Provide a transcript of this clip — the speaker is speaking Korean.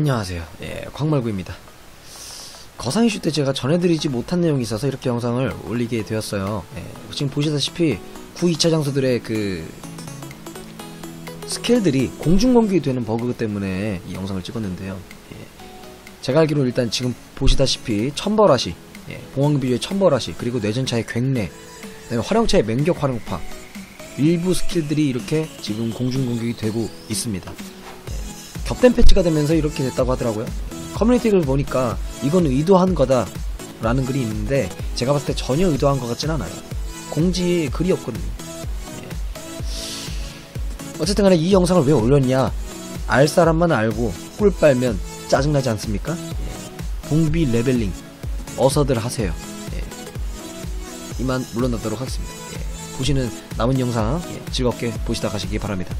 안녕하세요. 예, 광말구입니다. 거상 이슈 때 제가 전해드리지 못한 내용이 있어서 이렇게 영상을 올리게 되었어요. 예, 지금 보시다시피 구 2차 장소들의 그 스킬들이 공중공격이 되는 버그 때문에 이 영상을 찍었는데요. 예, 제가 알기로 일단 지금 보시다시피 천벌하시, 예, 봉황비주의 천벌하시, 그리고 뇌전차의 그다음에 활용차의 맹격 활용파, 일부 스킬들이 이렇게 지금 공중공격이 되고 있습니다. 겹된 패치가 되면서 이렇게 됐다고 하더라고요. 커뮤니티를 보니까 이건 의도한 거다 라는 글이 있는데 제가 봤을 때 전혀 의도한 것 같진 않아요. 공지에 글이 없거든요. 예. 어쨌든 간에 이 영상을 왜 올렸냐 알 사람만 알고 꿀 빨면 짜증나지 않습니까? 예. 봉비 레벨링 어서들 하세요. 예. 이만 물러나도록 하겠습니다. 예. 보시는 남은 영상 예, 즐겁게 보시다 가시기 바랍니다.